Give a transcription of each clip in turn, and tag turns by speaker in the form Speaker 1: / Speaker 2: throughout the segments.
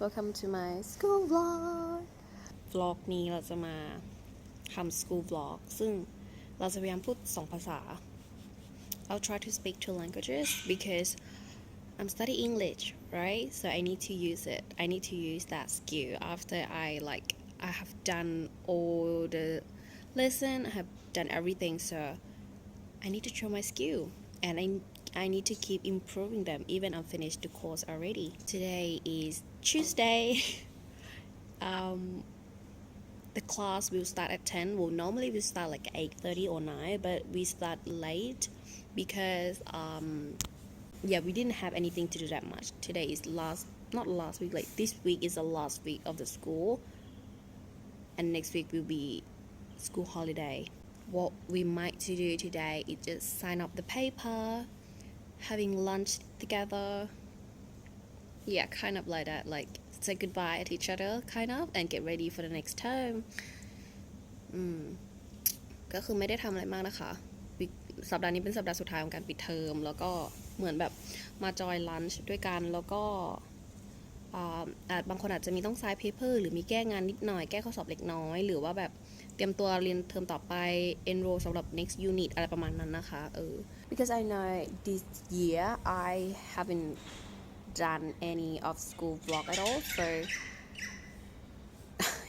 Speaker 1: welcome to my school vlog vlog นี้เราจะมาทำ school vlog ซึ่งเราจะพยายามพูดสองภาษา I'll try to speak two languages because I'm studying English right so I need to use it I need to use that skill after I like I have done all the lesson I have done everything so I need to show my skill and I, I need to keep improving them even I'm finished the course already. Today is Tuesday. um, the class will start at 10. Well, normally we start like 8.30 or 9, but we start late because, um, yeah, we didn't have anything to do that much. Today is last, not last week, like this week is the last week of the school. And next week will be school holiday. What we might to do today is just sign up the paper, having lunch together. Yeah, kind of like that. Like say goodbye at each other, kind of, and get ready for the next term. อืม ก็คือไม่ได้ทำอะไรมากนะคะ สัปดาห์นี้เป็นสัปดาห์สุดท้ายของการปิดเทอม แล้วก็เหมือนแบบมาจอยลันช์ด้วยกัน แล้วก็อาจบางคนอาจจะมีต้อง sign paper หรือมีแก้งานนิดหน่อย แก้ข้อสอบเล็กน้อย หรือว่าแบบ เตรียมตัวเรียนเทอมต่อไป enroll สำหรับ next unit อะไรประมาณนั้นนะคะเออ because I know this year I haven't done any of school vlog at all so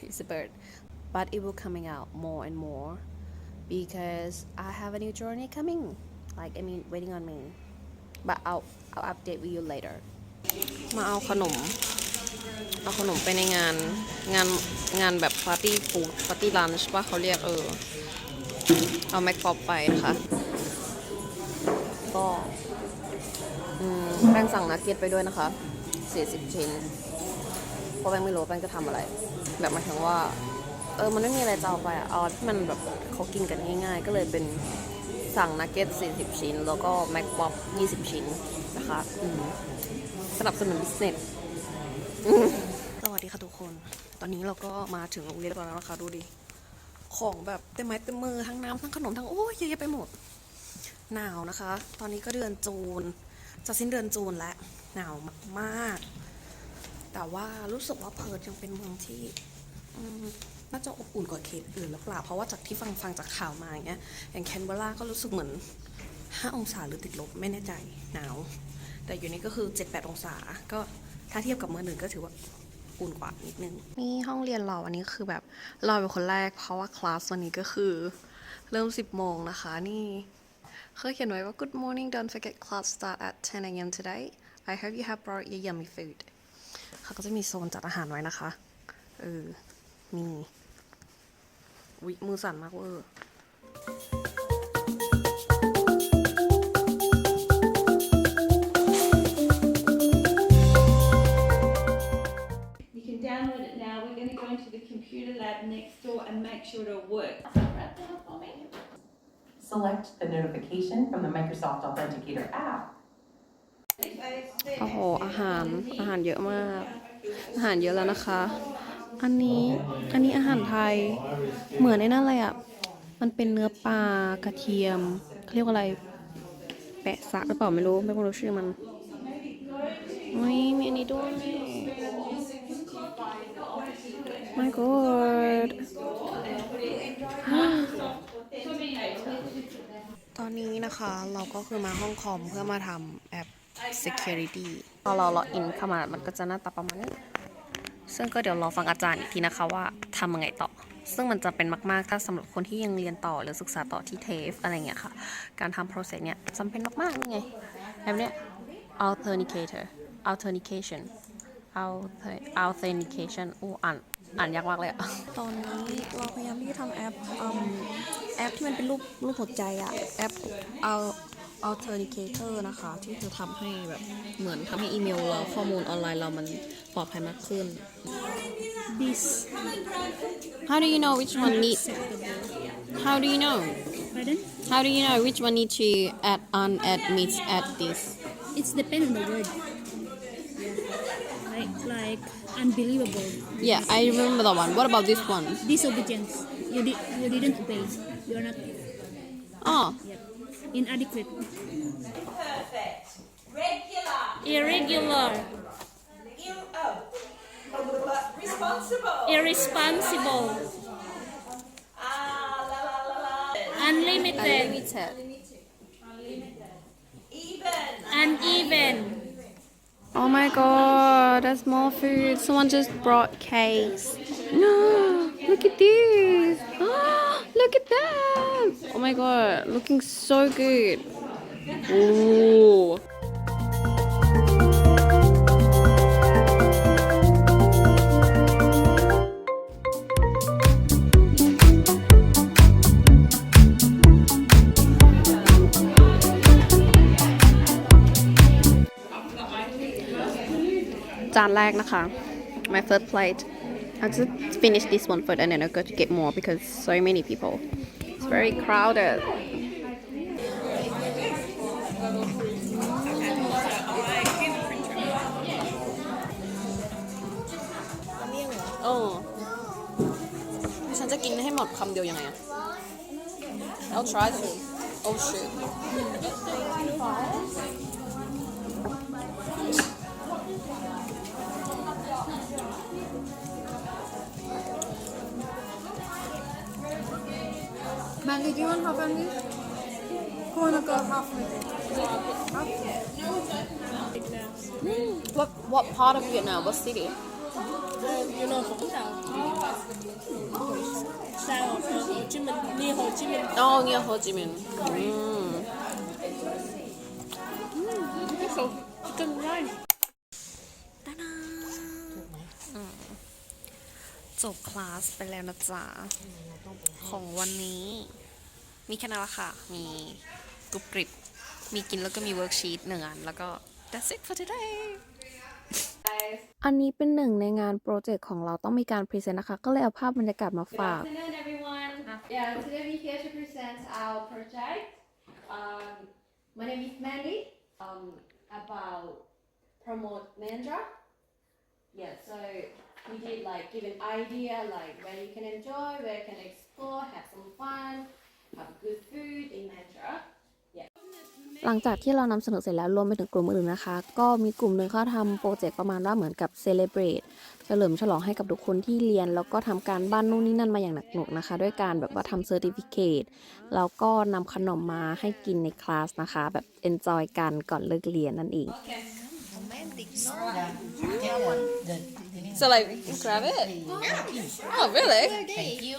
Speaker 1: it's a bird but it will coming out more and more because I have a new journey coming like I mean waiting on me but I'll I'll update with you later มาเอาขนม เอาขนมไปในงานงานงานแบบปาร์ตี้ฟู้ดปาร์ตี้ลันช์ว่าเขาเรียกเออ เอาแม็กป๊อปไปนะคะ ก็อืมแป้งสั่งนักเก็ตไปด้วยนะคะ 40 ชิ้น เพราะแป้งไม่รู้แป้งจะทำอะไร แบบหมายถึงว่า เออ มันไม่มีอะไรจะเอาไปอะเอาที่มันแบบเขากินกันง่ายๆ ก็เลยเป็นสั่งนักเก็ต 40 ชิ้น แล้วก็แม็กป๊อป 20 ชิ้นนะคะอืมสนับสนุนบิสเนสสวัส ดีค่ะทุกคน ตอนนี้เราก็มาถึงโรงเรียนแล้วนะคะดูดิ ของแบบเต็มไม้เต็มมือทั้งน้ำทั้งขนมทั้งโอ้ยเยอะแยะไปหมด หนาวนะคะ ตอนนี้ก็เดือนจูน จะสิ้นเดือนจูนแล้ว หนาวมากๆ แต่ว่ารู้สึกว่าเพิร์ทยังเป็นเมืองที่น่าจะอบอุ่นกว่าเขตอื่นหรือเปล่า เพราะว่าจากที่ฟังฟังจากข่าวมาอย่างเงี้ย อย่างแคนเบราก็รู้สึกเหมือน 5 องศาหรือติดลบไม่แน่ใจหนาว แต่อยู่นี่ก็คือ 7-8 องศา ก็ถ้าเทียบกับเมืองอื่นก็ถือว่า อุ่นกว่านิดนึง นี่ห้องเรียนเราอันนี้คือแบบเราเป็นคนแรกเพราะว่าคลาสวันนี้ก็คือ เริ่ม 10 โมงนะคะนี่เขาเขียนไว้ว่า Good morning don't forget class start at 10 a.m. today I hope you have brought your yummy food เขาก็จะมีโซนจัดอาหารไว้นะคะ เออนี่วิมือสั่นมากเวอร์
Speaker 2: computer lab next door and make sure it'll work. Wrap that up for me.
Speaker 3: Select the notification from the Microsoft Authenticator app
Speaker 1: โอ้โห อาหาร อาหารเยอะมาก อาหารเยอะแล้วนะคะ อันนี้ อันนี้อาหารไทย เหมือนไอ้นั่นเลยอะ มันเป็นเนื้อปลากระเทียมเขาเรียกว่าอะไร แปะซะหรือเปล่าไม่รู้ ไม่รู้ชื่อมันอุ้ยมีอันนี้ด้วย my god ตอนนี้นะคะเราก็คือมาห้องคอมเพื่อมาทำแอป security พอเราล็อกอินเข้ามามันก็จะหน้าตาประมาณนี้ ซึ่งก็เดี๋ยวรอฟังอาจารย์อีกทีนะคะว่าทำยังไงต่อ ซึ่งมันจะเป็นมาก ๆ ถ้าสำหรับคนที่ยังเรียนต่อหรือศึกษาต่อที่เทฟอะไรเงี้ยค่ะ การทำ process เนี่ยจำเป็นมากๆนี่ไงแบบเนี้ย authenticator authentication Auth- authentication อู้อ่าน อ่านยากมากเลยอะตอนนี้เราพยายามที่จะทำแอปอืมแอปที่มันเป็นรูปรูปหัวใจอะแอปเอา authenticator นะคะ ที่จะทำให้แบบเหมือนทำให้อีเมลเราข้อมูลออนไลน์เรามันปลอดภัยมากขึ้น this how do you know which one need how do you know
Speaker 4: Pardon?
Speaker 1: how do you know which one need to add on add miss add this
Speaker 4: It's depend on the word. Like like unbelievable.
Speaker 1: yeah I remember that one what about this one
Speaker 4: Disobedience. You did you didn't obey. You're not
Speaker 1: oh
Speaker 4: yep. inadequate.
Speaker 2: Perfect. Regular.
Speaker 1: irregular
Speaker 2: Ir- oh. Irresponsible.
Speaker 4: irresponsible
Speaker 2: Ah, la la la la.
Speaker 4: unlimited
Speaker 1: Unlimited
Speaker 2: Even.
Speaker 4: uneven
Speaker 1: Oh my god, there's more food. Someone just brought cakes. No, look at this. look at that. Oh my god, looking so good. Ooh. จานแรกนะคะ my first plate I'll just finish this one first and then I'll go to get more because so many people it's very crowdedโอ้ฉันจะกินให้หมดคำเดียวยังไงอะ I'll try to oh shit
Speaker 5: Mandy, do you want half Andy? Who wanna go half with it?
Speaker 1: What what part of Vietnam? What city?
Speaker 4: you know Vũng Tàu sao Hồ Chí Minh near Hồ Chí Minh
Speaker 1: Oh, near Ho Chi Minh. Mm.
Speaker 4: so chicken rice
Speaker 1: อืมจบคลาสไปแล้วนะจ๊ะ ของวันนี้ มีแค่นั้นละค่ะ มีกรุบกริบ มีกินแล้วก็มีเวิร์กชีตหนึ่งอัน แล้วก็ that's it for today อันนี้เป็นหนึ่งในงานโปรเจกต์ของเราต้องมีการพรีเซนต์นะคะ ก็เลยเอาภาพบรรยากาศมาฝาก
Speaker 6: afternoon, everyone. Yeah, today we're here to present our project. Um, my name is Mandy. Um, about promote Mandra. Yeah, so we did like give an idea like where you can enjoy, where you can explore, have some fun, have good food in Mandra.
Speaker 1: หลังจากที่เรานำเสนอเสร็จแล้วรวมไปถึงกลุ่มอื่นๆนะคะ ก็มีกลุ่มหนึ่งเขาทำโปรเจกต์ประมาณว่าเหมือนกับเซเลบรตเฉลิมฉลองให้กับทุกคนที่เรียน แล้วก็ทำการบ้านนู่นนี่นั่นมาอย่างหนักหน่วงนะคะ ด้วยการแบบว่าทำเซอร์ติฟิเคตแล้วก็นำขนมมาให้กินในคลาสนะคะ แบบเอนจอยกันก่อนเลิกเรียนนั่นเอง So like grab it? Oh really?
Speaker 7: Thank you.